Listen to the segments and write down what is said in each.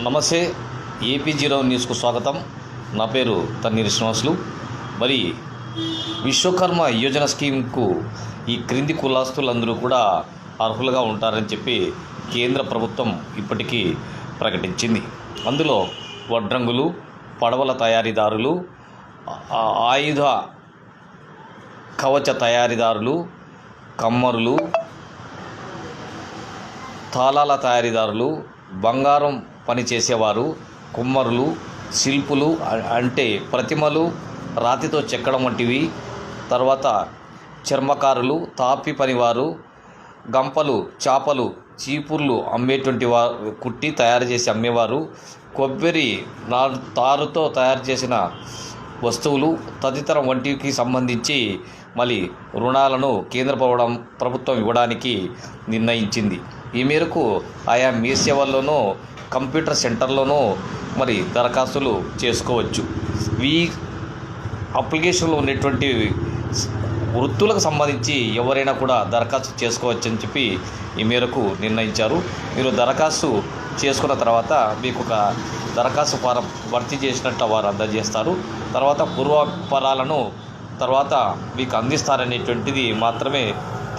నమస్తే AP zero న్యూస్కు స్వాగతం. నా పేరు తన్నీరు శ్రీనివాసులు. మరి విశ్వకర్మ యోజన స్కీమ్కు ఈ క్రింది కులాస్తులందరూ కూడా అర్హులుగా ఉంటారని చెప్పి కేంద్ర ప్రభుత్వం ఇప్పటికీ ప్రకటించింది. అందులో వడ్రంగులు పడవల తయారీదారులు ఆయుధ కవచ తయారీదారులు కమ్మరులు తాళాల తయారీదారులు బంగారం పని చేసేవారు కుమ్మరులు శిల్పులు అంటే ప్రతిమలు రాతితో చెక్కడం వంటివి తర్వాత చర్మకారులు తాపి పనివారు గంపలు చేపలు చీపుర్లు అమ్మేటువంటి వారు కుట్టి తయారు చేసి అమ్మేవారు కొబ్బరి నా తారుతో తయారు చేసిన వస్తువులు తదితర వంటికి సంబంధించి మళ్ళీ రుణాలను కేంద్ర ప్రభుత్వం ప్రభుత్వం ఇవ్వడానికి నిర్ణయించింది. ఈ మేరకు ఆయా మీ సేవల్లోనూ కంప్యూటర్ సెంటర్లోనూ మరి దరఖాస్తులు చేసుకోవచ్చు. ఈ అప్లికేషన్లో ఉన్నటువంటి వృత్తులకు సంబంధించి ఎవరైనా కూడా దరఖాస్తు చేసుకోవచ్చు అని చెప్పి ఈ మేరకు నిర్ణయించారు. మీరు దరఖాస్తు చేసుకున్న తర్వాత మీకు ఒక దరఖాస్తు ఫారం భర్తీ చేసినట్టు వారు అందజేస్తారు. తర్వాత పూర్వపరాలను తర్వాత మీకు అందిస్తారనేటువంటిది మాత్రమే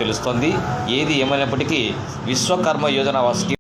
తెలుస్తుంది. ఏది ఏమైనప్పటికీ విశ్వకర్మ యోజన స్కీమ్